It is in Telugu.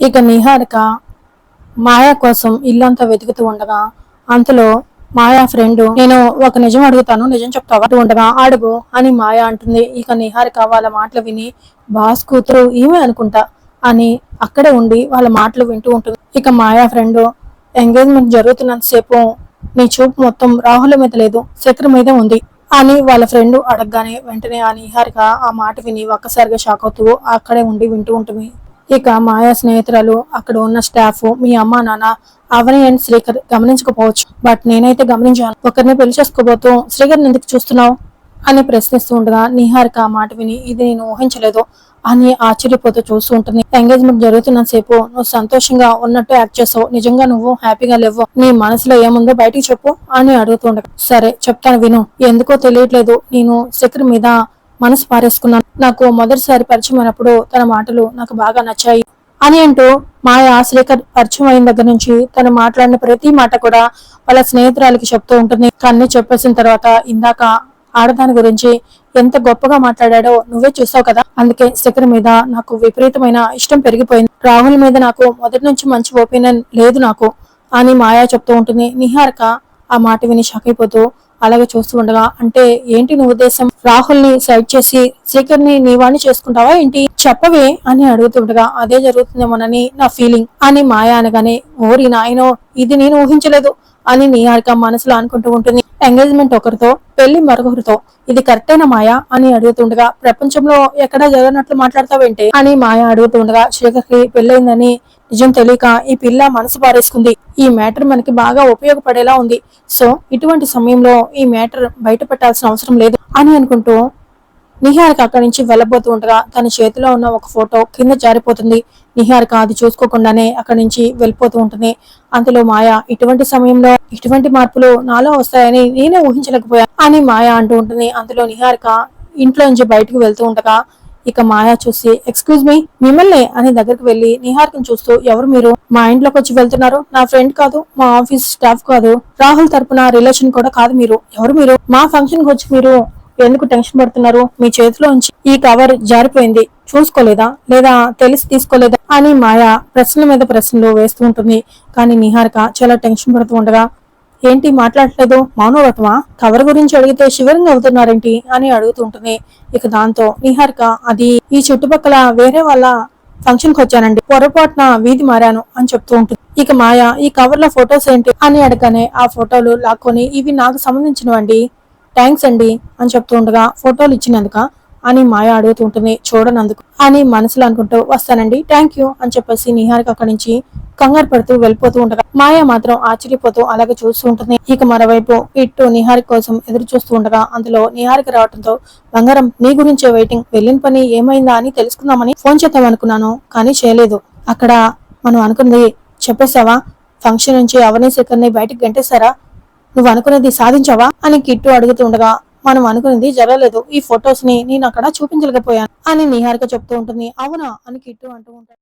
ఇక నిహారిక మాయా కోసం ఇల్లంతా వెతుకుతూ ఉండగా అంతలో మాయా ఫ్రెండ్ నేను ఒక నిజం అడుగుతాను నిజం చెప్తావా? ఉండగా అడుగు అని మాయా అంటుంది. ఇక నిహారిక వాళ్ళ మాటలు విని బాస్ కూతురు ఈమె అనుకుంటా అని అక్కడే ఉండి వాళ్ళ మాటలు వింటూ ఉంటుంది. ఇక మాయా ఫ్రెండ్ ఎంగేజ్మెంట్ జరుగుతున్నంతసేపు నీ చూపు మొత్తం రాహుల మీద లేదు శేఖర్ మీద ఉంది అని వాళ్ళ ఫ్రెండ్ అడగగానే వెంటనే ఆ నిహారిక ఆ మాట విని ఒక్కసారిగా షాక్ అవుతూ అక్కడే ఉండి వింటూ ఉంటుంది. ఇక మాయా స్నేహితురాలు అక్కడ ఉన్న స్టాఫ్ మీ అమ్మ నాన్న అవని అండ్ శ్రీకర్ గమనించకపోవచ్చు. బట్ నేనైతే గమనించాను. ఒకరిని పెళ్ళి చేసుకోబోతూ శ్రీకర్ని ఎందుకు చూస్తున్నావు? అని ప్రశ్నిస్తూ ఉండగా నిహారిక ఆ మాట విని ఇది నేను ఊహించలేదు అని ఆశ్చర్యపోతూ చూస్తూ ఉంటుంది. ఎంగేజ్మెంట్ జరుగుతున్నంతసేపు నువ్వు సంతోషంగా ఉన్నట్టు యాక్ట్ చేసావు. నిజంగా నువ్వు హ్యాపీగా లేవు. నీ మనసులో ఏముందో బయటికి చెప్పు అని అడుగుతుండగా సరే చెప్తాను విను. ఎందుకో తెలియట్లేదు. నేను శక్తి మీద మనసు పారేసుకున్నాను. నాకు మొదటిసారి పరిచయం అయినప్పుడు తన మాటలు నాకు బాగా నచ్చాయి. అని అంటూ మాయ శ్రీకర్ పరిచయం అయిన దగ్గర నుంచి తను మాట్లాడిన ప్రతి మాట కూడా వాళ్ళ స్నేహితురాలకి చెప్తూ ఉంటుంది. కానీ చెప్పేసిన తర్వాత ఇందాక ఆడదాని గురించి ఎంత గొప్పగా మాట్లాడాడో నువ్వే చూసావు కదా? అందుకే శిఖర్ మీద నాకు విపరీతమైన ఇష్టం పెరిగిపోయింది. రాహుల్ మీద నాకు మొదటి నుంచి మంచి ఒపీనియన్ లేదు నాకు అని మాయా చెప్తూ ఉంటుంది. నిహారిక ఆ మాట విని షాక్ అయిపోతూ అలాగే చూస్తూ ఉండగా అంటే ఏంటి నీ ఉద్దేశం? రాహుల్ని సైడ్ చేసి శ్రీకర్ని నీ చేసుకుంటావా ఏంటి? చెప్పవే అని అడుగుతుండగా అదే జరుగుతుందేమోనని నా ఫీలింగ్ అని మాయా అనగానే ఓరి నాయనో ఇది నేను ఊహించలేదు అని నిహారిక మనసులో అనుకుంటూ ఉంటుంది. ఎంగేజ్మెంట్ ఒకరితో పెళ్ళి మరొకరితో ఇది కరెక్టేనా మాయా అని అడుగుతుండగా ప్రపంచంలో ఎక్కడా జరగనట్లు మాట్లాడతావేంటి? అని మాయా అడుగుతుండగా శేఖర్కి పెళ్ళైందని నిజం తెలియక ఈ పిల్ల మనసు పారేసుకుంది. ఈ మ్యాటర్ మనకి బాగా ఉపయోగపడేలా ఉంది. సో ఇటువంటి సమయంలో ఈ మ్యాటర్ బయట పెట్టాల్సిన అవసరం లేదు అని అనుకుంటూ నిహారిక అక్కడి నుంచి వెళ్ళబోతూ ఉండగా తన చేతిలో ఉన్న ఒక ఫోటో కింద జారిపోతుంది. నిహారిక అది చూసుకోకుండానే అక్కడి నుంచి వెళ్ళిపోతూ ఉంటుంది. అందులో మాయ ఇటువంటి సమయంలో ఇటువంటి మార్పులు నాలో వస్తాయని నేనే ఊహించలేకపోయాను అని మాయ అంటూ ఉంటుంది. అందులో నిహారిక ఇంట్లో నుంచి బయటకు వెళ్తూ ఉండగా ఇక మాయా చూసి ఎక్స్క్యూజ్ మీ మిమ్మల్ని అని దగ్గరికి వెళ్ళి నిహారికను చూస్తూ ఎవరు మీరు? మా ఇంట్లోకి వచ్చి వెళ్తున్నారు. నా ఫ్రెండ్ కాదు మా ఆఫీస్ స్టాఫ్ కాదు. రాహుల్ తరపున రిలేషన్ కూడా కాదు మీరు. ఎవరు మీరు? మా ఫంక్షన్కి వచ్చి మీరు ఎందుకు టెన్షన్ పడుతున్నారు? మీ చేతిలో ఉంచి ఈ కవర్ జారిపోయింది. చూసుకోలేదా? లేదా తెలిసి తీసుకోలేదా? అని మాయా ప్రశ్నల మీద ప్రశ్నలు వేస్తూ ఉంటుంది. కానీ నిహారిక చాలా టెన్షన్ పడుతూ ఉండగా ఏంటి మాట్లాడలేదు మౌనవ్రతమా కవర్ గురించి అడిగితే శివరింగ్ అవుతున్నారేంటి అని అడుగుతుంటుంది. ఇక దాంతో నిహారిక అది ఈ చుట్టుపక్కల వేరే వాళ్ళ ఫంక్షన్కి వచ్చానండి. పొరపాటున వీధి మారాను అని చెప్తూ ఉంటుంది. ఇక మాయ ఈ కవర్లో ఫొటోస్ ఏంటి అని అడగనే ఆ ఫోటోలు లాక్కొని ఇవి నాకు సంబంధించినవండి. థ్యాంక్స్ అండి అని చెప్తూ ఉండగా ఫోటోలు ఇచ్చినందుక అని మాయ అడుగుతుంటుంది చూడనందుకు. అని మనసులో అనుకుంటూ వస్తానండి థ్యాంక్ యూ అని చెప్పేసి నిహారిక అక్కడి నుంచి కంగారు పడుతూ వెళ్ళిపోతూ ఉండగా మాయ మాత్రం ఆశ్చర్యపోతూ అలాగే చూస్తూ ఉంటుంది. ఇక మరోవైపు ఇట్టు నిహారిక కోసం ఎదురు చూస్తూ ఉండగా అందులో నిహారిక రావడంతో బంగారం నీ గురించే వెయిటింగ్ వెళ్ళిన పని ఏమైందా అని తెలుసుకుందామని ఫోన్ చేద్దాం అనుకున్నాను కానీ చేయలేదు. అక్కడ మనం అనుకున్నది చెప్పేశావా? ఫంక్షన్ నుంచి అవనీ శేఖర్ని బయటకు గంటేశారా? నువ్వు అనుకున్నది సాధించావా? అని కిట్టు అడుగుతుండగా మనం అనుకున్నది జరగలేదు. ఈ ఫొటోస్ని నేను అక్కడ చూపించలేకపోయాను అని నిహారిక చెప్తూ ఉంటుంది. అవునా? అని కిట్టు అంటూ ఉంటాడు.